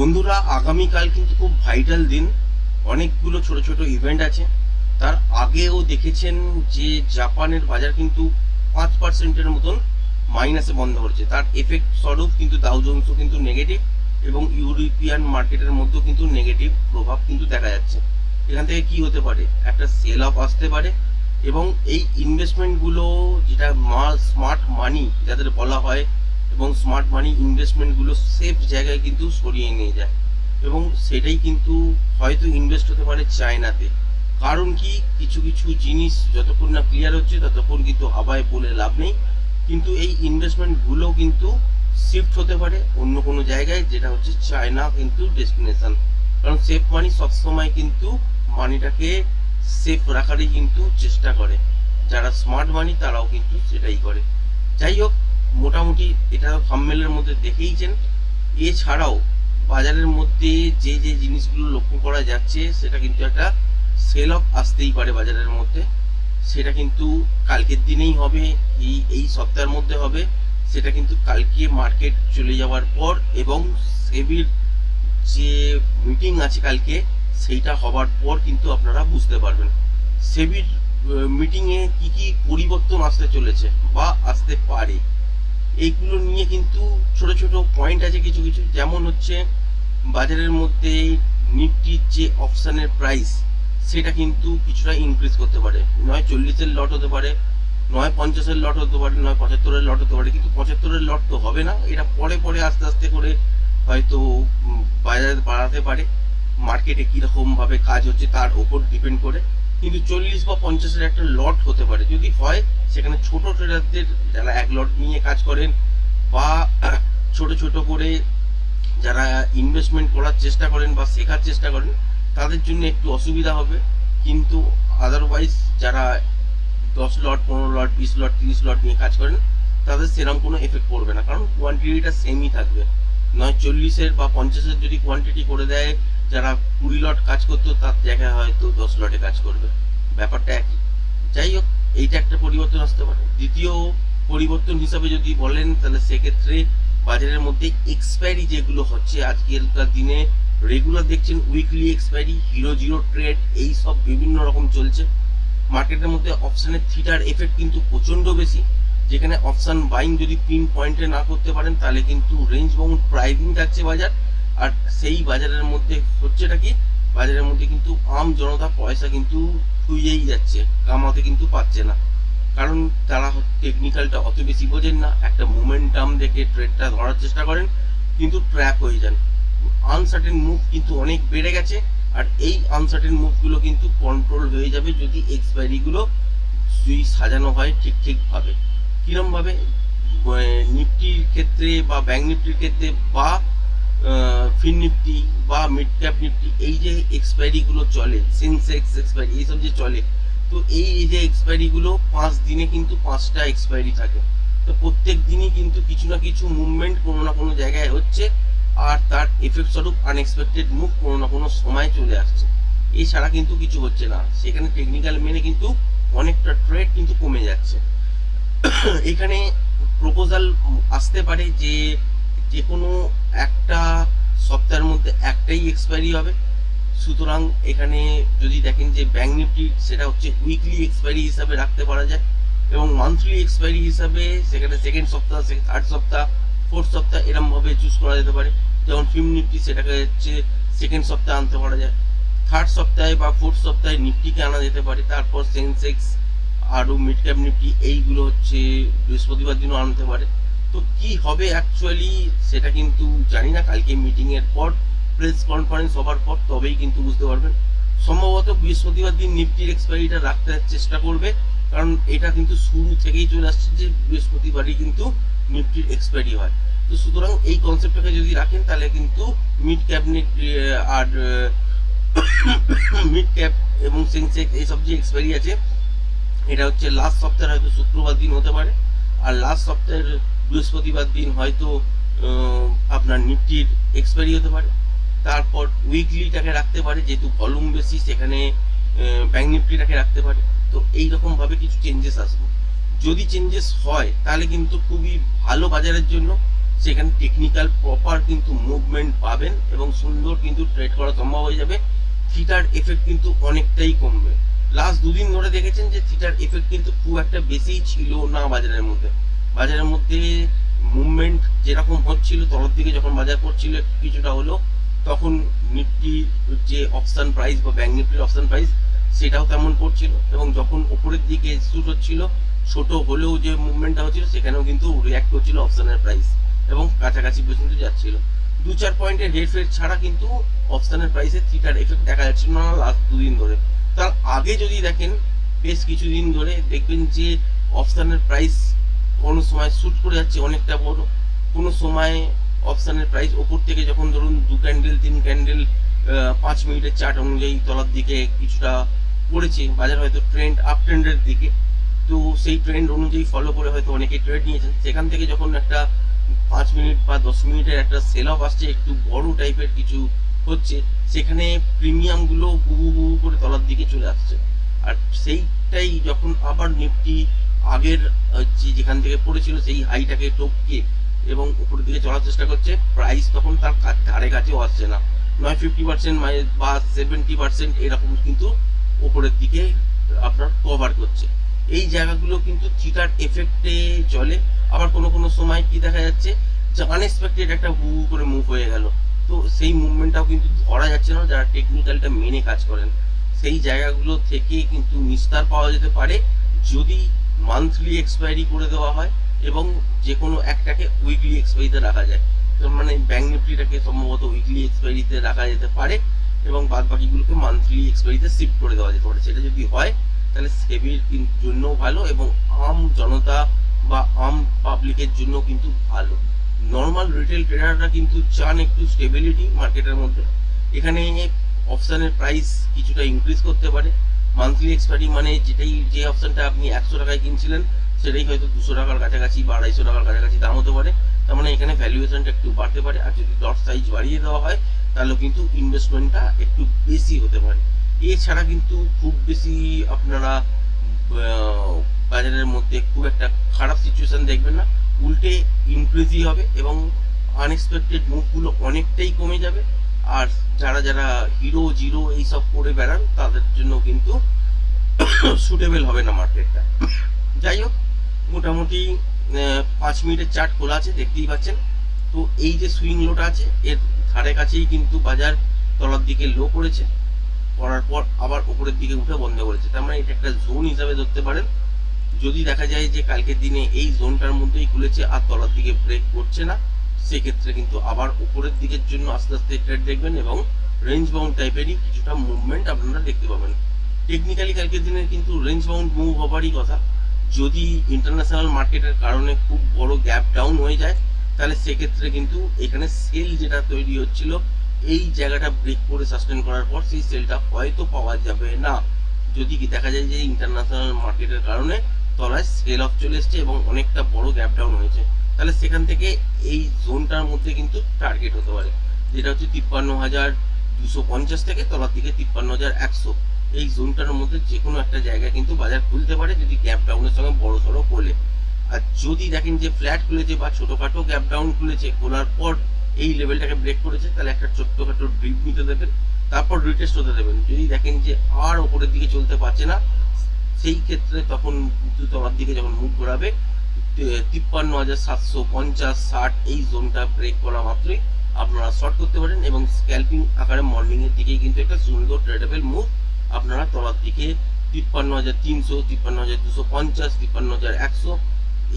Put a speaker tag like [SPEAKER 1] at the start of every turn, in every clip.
[SPEAKER 1] বন্ধুরা, আগামীকাল কিন্তু খুব ভাইটাল দিন। অনেকগুলো ছোট ছোট ইভেন্ট আছে। তার আগেও দেখেছেন যে জাপানের বাজার কিন্তু পাঁচ পার্সেন্টের মতন মাইনাসে বন্ধ করেছে তার এফেক্ট স্বরূপ কিন্তু দাউ জোন্সও কিন্তু নেগেটিভ এবং ইউরোপিয়ান মার্কেটের মধ্যেও কিন্তু নেগেটিভ প্রভাব কিন্তু দেখা যাচ্ছে। এখান থেকে কি হতে পারে? একটা সেল অফ আসতে পারে এবং এই ইনভেস্টমেন্টগুলো যেটা স্মার্ট মানি যাদের বলা হয় এবং স্মার্ট মানি ইনভেস্টমেন্টগুলো সেফ জায়গায় কিন্তু সরিয়ে নিয়ে যায়। এবং সেটাই কিন্তু হয়তো ইনভেস্ট হতে পারে চায়নাতে। কারণ কি? কিছু কিছু জিনিস যতক্ষণ না ক্লিয়ার হচ্ছে, ততক্ষণ কিন্তু হাওয়ায় বলে লাভ নেই। কিন্তু এই ইনভেস্টমেন্টগুলো কিন্তু শিফট হতে পারে অন্য কোনো জায়গায়, যেটা হচ্ছে চায়না কিন্তু ডেস্টিনেশন কারণ সেফ মানি সবসময় কিন্তু মানিটাকে সেফ রাখারই কিন্তু চেষ্টা করে। যারা স্মার্ট মানি তারাও কিন্তু সেটাই করে। যাই হোক মোটামুটি এটা থাম্মেলের মধ্যে দেখেইছেন। এছাড়াও বাজারের মধ্যে যে যে জিনিসগুলো লক্ষ্য করা যাচ্ছে, সেটা কিন্তু একটা সেল অফ আসতেই পারে বাজারের মধ্যে। সেটা কিন্তু কালকের দিনেই হবে, এই এই সপ্তাহের মধ্যে হবে। সেটা কিন্তু কালকে মার্কেট চলে যাওয়ার পর এবং সেবির যে মিটিং আছে কালকে, সেইটা হবার পর কিন্তু আপনারা বুঝতে পারবেন। সেবির মিটিংয়ে কি কি পরিবর্তন আসতে চলেছে বা আসতে পারে? এইগুলো নিয়ে কিন্তু ছোট ছোট পয়েন্ট আছে কিছু কিছু। যেমন হচ্ছে বাজারের মধ্যে নিফটির যে অপশানের প্রাইস সেটা কিন্তু কিছুটা ইনক্রিজ করতে পারে। নয় চল্লিশের লট হতে পারে, নয় পঞ্চাশের লট হতে পারে, নয় পঁচাত্তরের লট হতে পারে। কিন্তু পঁচাত্তরের লট তো হবে না। এটা পরে পরে আস্তে আস্তে করে হয়তো বাজার বাড়াতে পারে। মার্কেটে কীরকমভাবে কাজ হচ্ছে তার ওপর ডিপেন্ড করে। কিন্তু চল্লিশ বা পঞ্চাশের একটা লট হতে পারে। যদি হয়, সেখানে ছোট ট্রেডারদের যারা এক লট নিয়ে কাজ করেন বা ছোট ছোট করে যারা ইনভেস্টমেন্ট করার চেষ্টা করেন বা শেখার চেষ্টা করেন, তাদের জন্য একটু অসুবিধা হবে। কিন্তু আদারওয়াইজ যারা দশ লট পনেরো লট বিশ লট তিরিশ লট নিয়ে কাজ করেন, তাদের সেরকম কোনো এফেক্ট পড়বে না। কারণ কোয়ান্টিটিটা সেমই থাকবে। নয় চল্লিশের বা পঞ্চাশের যদি কোয়ান্টিটি করে দেয় যারা কুড়ি লট কাজ করতো, তার জায়গায় হয়তো দশ লটে কাজ করবে। ব্যাপারটা একই। যাই হোক, এইটা একটা পরিবর্তন আসতে পারে। দ্বিতীয় পরিবর্তন হিসাবে যদি বলেন, তাহলে সেক্ষেত্রে বাজারের মধ্যে এক্সপায়ারি যেগুলো হচ্ছে আজকালকার দিনে রেগুলার দেখছেন weekly expiry hero zero trade এই সব বিভিন্ন রকম চলছে। মার্কেটের মধ্যে অপশানের থিটার এফেক্ট কিন্তু প্রচণ্ড বেশি। যেখানে অপশান বাইং যদি পিন পয়েন্টে না করতে পারেন, তাহলে কিন্তু রেঞ্জ বাউন্ড প্রাইজিং থাকছে বাজার। আর সেই বাজারের মধ্যে হচ্ছেটা কি? বাজারের মধ্যে কিন্তু আম জনতা পয়সা কিন্তু থুইয়েই যাচ্ছে, কামাতে কিন্তু পাচ্ছে না। কারণ তারা টেকনিক্যালটা অত বেশি বোঝেন না, একটা মোমেন্টাম দেখে ট্রেডটা ধরার চেষ্টা করেন, কিন্তু ট্র্যাপ হয়ে যান। আনসার্টেন মুভ কিন্তু অনেক বেড়ে গেছে, আর এই আনসার্টেন মুভগুলো কিন্তু কন্ট্রোল হয়ে যাবে যদি এক্সপায়ারিগুলো যদি সাজানো হয় ঠিক ঠিকভাবে কীরমভাবে নিফটির ক্ষেত্রে বা ব্যাঙ্ক নিফটির ক্ষেত্রে বা ফিন নিফটি বা মিড ক্যাপ নিফটি, এই যে এক্সপায়ারিগুলো চলে সেন্সেক্স এক্সপায়ারি এইসব যে চলে, তো এই যে এক্সপায়ারিগুলো পাঁচ দিনে কিন্তু পাঁচটা এক্সপায়ারি থাকে। তো প্রত্যেক দিনই কিন্তু কিছু না কিছু মুভমেন্ট কোনো না কোনো জায়গায় হচ্ছে, আর তার এফেক্ট স্বরূপ আনএক্সপেক্টেড মুভ কোনো না কোনো সময় চলে আসছে। এছাড়া কিন্তু কিছু হচ্ছে না। সেখানে টেকনিক্যাল মেনে কিন্তু অনেকটা ট্রেড কিন্তু কমে যাচ্ছে। এখানে প্রপোজাল আসতে পারে যে যে কোনো একটা সপ্তাহের মধ্যে একটাই এক্সপায়ারি হবে। সুতরাং এখানে যদি দেখেন যে ব্যাঙ্ক নিফটি সেটা হচ্ছে উইকলি এক্সপায়ারি হিসাবে রাখতে পারা যায় এবং মান্থলি এক্সপায়ারি হিসাবে সেখানে সেকেন্ড সপ্তাহ থার্ড সপ্তাহ ফোর্থ সপ্তাহ এরমভাবে চুজ করা যেতে পারে। যেমন ফিল্ম নিফটি সেটাকে হচ্ছে সেকেন্ড সপ্তাহে আনতে পারা যায়। থার্ড সপ্তাহে বা ফোর্থ সপ্তাহে নিফটিকে আনা যেতে পারে। তারপর সেন্সেক্স আরও মিড ক্যাপ নিফটি এইগুলো হচ্ছে বৃহস্পতিবার দিনও আনতে পারে। তো কি হবে অ্যাকচুয়ালি সেটা কিন্তু জানি না। কালকে মিটিংয়ের পর প্রেস কনফারেন্স হবার পর তবেই কিন্তু বুঝতে পারবেন। সম্ভবত বৃহস্পতিবার দিন নিফটির এক্সপায়ারিটা রাখতে চেষ্টা করবে, কারণ এটা কিন্তু শুরু থেকেই চলে আসছে যে বৃহস্পতিবারই কিন্তু নিফটির এক্সপায়ারি হয়। তো সুতরাং এই কনসেপ্টটাকে যদি রাখেন, তাহলে কিন্তু মিড ক্যাপ আর মিড ক্যাপ এবং সেন্সেক্স এইসব যে এক্সপায়ারি আছে, এটা হচ্ছে লাস্ট সপ্তাহের হয়তো শুক্রবার দিন হতে পারে। আর লাস্ট সপ্তাহের বৃহস্পতিবার দিন হয়তো আপনার নিফটির এক্সপায়ারি হতে পারে। তারপর উইকলিটাকে রাখতে পারে, যেহেতু ভলিউম বেশি সেখানে ব্যাঙ্ক নিফটিটাকে রাখতে পারে। তো এইরকম ভাবে কিছু চেঞ্জেস আসবে। যদি চেঞ্জেস হয়, তাহলে কিন্তু খুবই ভালো বাজারের জন্য সেখানে টেকনিক্যাল প্রপার কিন্তু মুভমেন্ট পাবেন এবং সুন্দর কিন্তু ট্রেড করা সম্ভব হয়ে যাবে। থিটার এফেক্ট কিন্তু অনেকটাই কমবে। লাস্ট দুদিন ধরে দেখেছেন যে থিটার এফেক্ট কিন্তু খুব একটা বেশি ছিল না বাজারের মধ্যে। বাজারের মধ্যে মুভমেন্ট যেরকম হচ্ছিল তলার দিকে যখন বাজার করছিল, কিছুটা হলো তখন নিফটির যে অপশান প্রাইস বা ব্যাংক নিফটির অপশান প্রাইস সেটাও তেমন পড়ছিল এবং যখন উপরের দিকে শুট হচ্ছিল, ছোট হলেও যে মুভমেন্টটা হচ্ছিল, সেখানেও কিন্তু রিয়াক্ট করছিল অপশানের প্রাইস এবং কাছাকাছি পর্যন্ত যাচ্ছিল। দু চার পয়েন্টের হেরফের ছাড়া কিন্তু অপশানের প্রাইসে থিটার এফেক্ট দেখা যাচ্ছিল না লাস্ট দুদিন ধরে। তার আগে যদি দেখেন, বেশ কিছুদিন ধরে দেখবেন যে অপশানের প্রাইস কোনো সময় শ্যুট করে যাচ্ছে, অনেকটা বড়। কোনো সময় অপশানের প্রাইস ওপর থেকে যখন ধরুন দু ক্যান্ডেল তিন ক্যান্ডেল পাঁচ মিনিটের চার্ট অনুযায়ী তলার দিকে কিছুটা পড়েছে, বাজার হয়তো ট্রেন্ড আপ ট্রেন্ডের দিকে। তো সেই ট্রেন্ড অনুযায়ী ফলো করে হয়তো অনেকে ট্রেড নিয়েছেন। সেখান থেকে যখন একটা পাঁচ মিনিট বা দশ মিনিটের একটা সেল অফ আসছে, একটু বড় টাইপের কিছু হচ্ছে, সেখানে প্রিমিয়ামগুলো হু হু হু করে তলার দিকে চলে আসছে। আর সেইটাই যখন আবার নিফটি আগের যেখান থেকে পড়েছিল সেই হাইটাকে টপকে এবং উপরের দিকে চলার চেষ্টা করছে। প্রাইস তখন তার ধারে কাছেও আসছে না। নয় ফিফটি পার্সেন্ট বা সেভেন্টি পার্সেন্ট এরকম কিন্তু উপরের দিকে আপনার কভার করছে। এই জায়গাগুলো কিন্তু থিটার এফেক্টে চলে। আবার কোনো কোনো সময় কি দেখা যাচ্ছে, যে আনএক্সপেক্টেড একটা হু হু করে মুভ হয়ে গেল। তো সেই মুভমেন্টটাও কিন্তু ধরা যাচ্ছে না, যারা টেকনিক্যালটা মেনে কাজ করেন। সেই জায়গাগুলো থেকে কিন্তু নিস্তার পাওয়া যেতে পারে। যদি মান্থলি এক্সপায়ারি করে দেওয়া হয় এবং যে কোনো একটাকে উইকলি এক্সপায়ারিতে রাখা যায়। মানে ব্যাংক নিফটিটাকে সম্ভবত উইকলি এক্সপায়ারিতে রাখা যেতে পারে এবং বাদ বাকিগুলোকে মান্থলি এক্সপায়ারিতে শিফট করে দেওয়া যেতে পারে। সেটা যদি হয়, তাহলে সেবির জন্য ভালো এবং আম জনতা বা আম পাবলিকের জন্য কিন্তু ভালো। নর্মাল রিটেল ট্রেডাররা কিন্তু চান একটু স্টেবিলিটি মার্কেটের মধ্যে। এখানে অপশানের প্রাইস কিছুটা ইনক্রিজ করতে পারে। মান্থলি এক্সপায়ারি মানে যেটাই যে অপশানটা আপনি একশো টাকায় কিনছিলেন, সেটাই হয়তো দুশো টাকার কাছাকাছি বা আড়াইশো টাকার কাছাকাছি দাম হতে পারে। তার মানে এখানে ভ্যালুয়েশনটা একটু বাড়তে পারে, আর যদি ডট সাইজ বাড়িয়ে দেওয়া হয়, তাহলে কিন্তু ইনভেস্টমেন্টটা একটু বেশি হতে পারে। এছাড়া কিন্তু খুব বেশি আপনারা বাজারের মধ্যে খুব একটা খারাপ সিচুয়েশন দেখবেন না। উল্টে ইনক্রিজই হবে এবং আনএক্সপেক্টেড মুভগুলো অনেকটাই কমে যাবে। আর যারা যারা হিরো জিরো এইসব করে বেড়ান, তাদের জন্য কিন্তু সুটেবল হবে না মার্কেটটা যাই হোক, মোটামুটি পাঁচ মিনিটের চার্ট খোলা আছে, দেখতেই পাচ্ছেন। তো এই যে সুইং লোটা আছে, এর ধারে কাছেই কিন্তু বাজার তলার দিকে লো করেছে। করার পর আবার উপরের দিকে উঠে বন্ধ করেছে। তার মানে এটা একটা জোন হিসাবে ধরতে পারেন। যদি দেখা যায় যে কালকের দিনে এই জোনটার মধ্যেই খুলেছে আর তলার দিকে ব্রেক করছে না সেক্ষেত্রে কিন্তু আবার উপরের দিকের জন্য আস্তে আস্তে ট্রেড দেখবেন এবং রেঞ্জ বাউন্ড টাইপেরই কিছুটা মুভমেন্ট আপনারা দেখতে পাবেন। টেকনিক্যালি কালকের দিনে কিন্তু রেঞ্জ বাউন্ড মুভ হবারই কথা। যদি ইন্টারন্যাশনাল মার্কেটের কারণে খুব বড় গ্যাপ ডাউন হয়ে যায়, তাহলে সেক্ষেত্রে কিন্তু এখানে সেল যেটা তৈরি হচ্ছিল, এই জায়গাটা ব্রেক করে সাস্টেন করার পর সেই সেলটা হয়তো পাওয়া যাবে না। যদি কি দেখা যায় যে ইন্টারন্যাশনাল মার্কেটের কারণে তলায় সেল অফ চলে এসছে এবং অনেকটা বড় গ্যাপ ডাউন হয়েছে। তাহলে সেখান থেকে এই জোনটার মধ্যে কিন্তু টার্গেট হতে পারে। যেটা হচ্ছে তিপ্পান্ন হাজার দুশো পঞ্চাশ থেকে তলার দিকে তিপ্পান্ন হাজার একশো। এই জোনটার মধ্যে যে কোনো একটা জায়গায় কিন্তু বাজার খুলতে পারে যদি গ্যাপ ডাউনের সঙ্গে বড় সড়ো খোলে। আর যদি দেখেন যে ফ্ল্যাট খুলেছে বা ছোটোখাটো গ্যাপ ডাউন খুলেছে, খোলার পর এই লেভেলটাকে ব্রেক করেছে, তাহলে একটা ছোট্টখাটো ড্রিপ নিতে দেবেন, তারপর রিটেস্ট হতে দেবেন। যদি দেখেন যে আর ওপরের দিকে চলতে পারছে না, সেই ক্ষেত্রে তখন তলার দিকে যখন মুখ ঘোরাবে তিপ্পান্ন হাজার সাতশো পঞ্চাশ ষাট এই জোনটা ব্রেক করা মাত্রই আপনারা শর্ট করতে পারেন এবং স্ক্যাল্পিং আকারে মর্নিং এর দিকেই কিন্তু একটা সুন্দর ট্রেডেবল মুভ আপনারা তলার দিকে তিপ্পান্ন হাজার তিনশো, তিপ্পান্ন হাজার দুশো পঞ্চাশ, তিপ্পান্ন হাজার একশো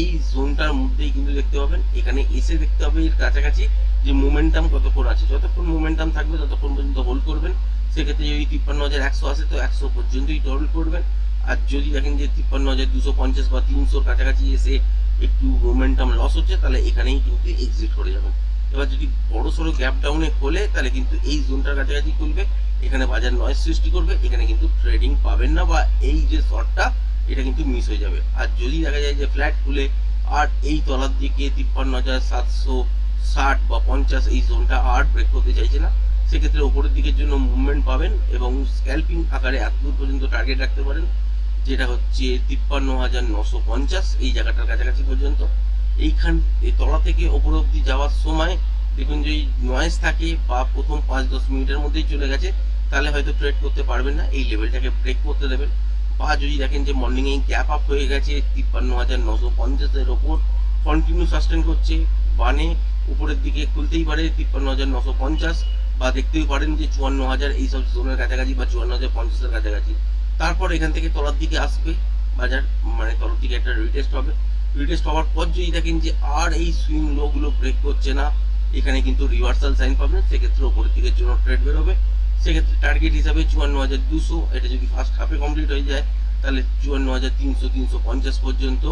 [SPEAKER 1] এই জোনটার মধ্যেই কিন্তু দেখতে পাবেন। এখানে এসে দেখতে হবে এর কাছাকাছি যে মোমেন্টাম কতক্ষণ আছে। যতক্ষণ মোমেন্টাম থাকবে ততক্ষণ পর্যন্ত হোল্ড করবেন। সেক্ষেত্রে যদি তিপ্পান্ন হাজার একশো আসে, তো একশো পর্যন্তই হোল্ড করবেন। আর যদি দেখেন যে তিপ্পান্ন হাজার দুশো পঞ্চাশ বা তিনশোর কাছাকাছি এসে একটু মোমেন্টাম লস হচ্ছে, তাহলে এখানেই কিন্তু এক্সিট করে যাবেন এবার যদি বড় সড়ো গ্যাপ ডাউনে খোলে, তাহলে কিন্তু এই জোনটার কাছাকাছি খুলবে, এখানে বাজার নয়েজ সৃষ্টি করবে, এখানে কিন্তু ট্রেডিং পাবেন না, বা এই যে শর্টটা এটা কিন্তু মিস হয়ে যাবে। আর যদি দেখা যায় যে ফ্ল্যাট খুলে, আর এই তলার দিকে তিপ্পান্ন হাজার সাতশো ষাট বা পঞ্চাশ এই জোনটা আর ব্রেক করতে চাইছে না, সেক্ষেত্রে ওপরের দিকের জন্য মুভমেন্ট পাবেন এবং স্ক্যাল্পিং আকারে এতদূর পর্যন্ত টার্গেট রাখতে পারেন। যেটা হচ্ছে তিপ্পান্ন হাজার নশো পঞ্চাশ, এই জায়গাটার কাছাকাছি পর্যন্ত। এইখান, এই তলা থেকে ওপর অব্দি যাওয়ার সময় দেখুন যদি নয়েজ থাকে বা প্রথম পাঁচ দশ মিনিটের মধ্যেই চলে গেছে, তাহলে হয়তো ট্রেড করতে পারবেন না। এই লেভেলটাকে ব্রেক করতে দেবেন। বা যদি দেখেন যে মর্নিং এই গ্যাপ আপ হয়ে গেছে তিপ্পান্ন হাজার নশো পঞ্চাশের ওপর কন্টিনিউ সাস্টেন করছে, বানে উপরের দিকে খুলতেই পারে তিপ্পান্ন হাজার নশো পঞ্চাশ, বা দেখতেই পারেন যে চুয়ান্ন হাজার এইসব জোনের কাছাকাছি বা চুয়ান্ন হাজার পঞ্চাশের কাছাকাছি। তারপর এখান থেকে তলার দিকে আসবে, বাজার মানে তলার দিকে একটা রিটেস্ট হবে। রিটেস্ট হওয়ার পর যদি দেখেন যে আর এই সুইং লোগুলো ব্রেক করছে না, এখানে কিন্তু রিভার্সাল সাইন পাবেন। সেক্ষেত্রে ওপরের দিকের জন্য ট্রেড বেরোবে। সেক্ষেত্রে টার্গেট হিসাবে চুয়ান্ন হাজার দুশো, এটা যদি ফার্স্ট হাফে কমপ্লিট হয়ে যায়, তাহলে চুয়ান্ন হাজার তিনশো তিনশো পঞ্চাশ পর্যন্ত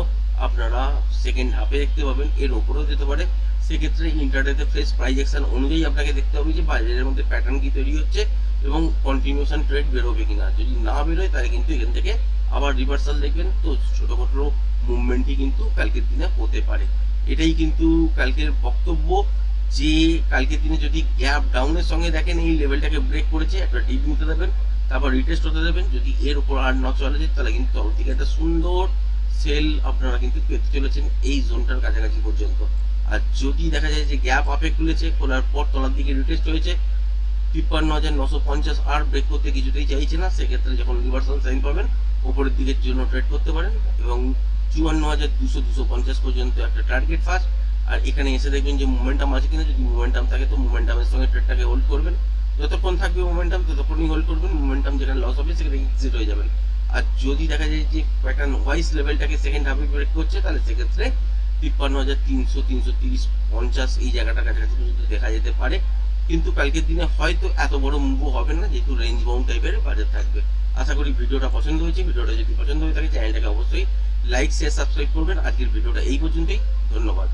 [SPEAKER 1] আপনারা সেকেন্ড হাফে দেখতে পাবেন। এর ওপরেও যেতে পারে। সেক্ষেত্রে ইন্টারনেটে ফ্রেশ প্রাইজ অ্যাকশন অনুযায়ী আপনাকে দেখতে হবে যে বাজারের মধ্যে প্যাটার্ন কি তৈরি হচ্ছে। এবং কন্টিনিউশন ট্রেড বেরোবে কিনা। যদি না বেরোয়, তাহলে কিন্তু এখান থেকে আবার রিভার্সাল দেখবেন। তো ছোটোখাটো মুভমেন্টই কিন্তু কালকের দিনে হতে পারে। এটাই কিন্তু কালকের বক্তব্য। যে কালকের দিনে যদি গ্যাপ ডাউনের সঙ্গে দেখেন, এই লেভেলটাকে ব্রেক করেছে, একটা ডিপ নিতে দেবেন, তারপর রিটেস্ট হতে দেবেন। যদি এর উপর আর না চলে যায়, তাহলে কিন্তু থেকে একটা সুন্দর সেল আপনারা কিন্তু পেতে চলেছেন এই জোনটার কাছাকাছি পর্যন্ত। আর যদি দেখা যায় যে গ্যাপ আপে খুলেছে, খোলার পর তলার দিকে রিটেস্ট হয়েছে তিপ্পান্ন হাজার নশো পঞ্চাশ আর ব্রেক করতে কিছুতেই চাইছে না, সেক্ষেত্রে যখন রিভার্সাল সাইন পাবেন, ওপরের দিকের জন্য ট্রেড করতে পারেন এবং চুয়ান্ন হাজার দুশো দুশো পঞ্চাশ পর্যন্ত একটা টার্গেট ফার্স্ট আর এখানে এসে দেখবেন যে মোমেন্টাম আছে কিনা, যদি মোমেন্টাম থাকে তো মোমেন্টামের সঙ্গে ট্রেডটাকে হোল্ড করবেন। যতক্ষণ থাকবে মোমেন্টাম ততক্ষণই হোল্ড করবেন। মোমেন্টাম যেখানে লস হবে, সেখানে এক্সিট হয়ে যাবেন। আর যদি দেখা যায় যে প্যাটার্ন ওয়াইজ লেভেলটাকে সেকেন্ড হাফে ব্রেক করছে, তাহলে সেক্ষেত্রে তিপ্পান্ন হাজার তিনশো তিনশো তিরিশ পঞ্চাশ এই জায়গাটা কাছাকাছি পর্যন্ত দেখা যেতে পারে। কিন্তু কালকের দিনে হয়তো এত বড় মুভ হবে না, যেহেতু রেঞ্জ বাউন্ড টাইপের বাজার থাকবে। আশা করি ভিডিওটা পছন্দ হয়েছে। ভিডিওটা যদি পছন্দ হয়ে থাকে চ্যানেলটাকে অবশ্যই লাইক শেয়ার সাবস্ক্রাইব করবেন। আজকের ভিডিওটা এই পর্যন্তই। ধন্যবাদ।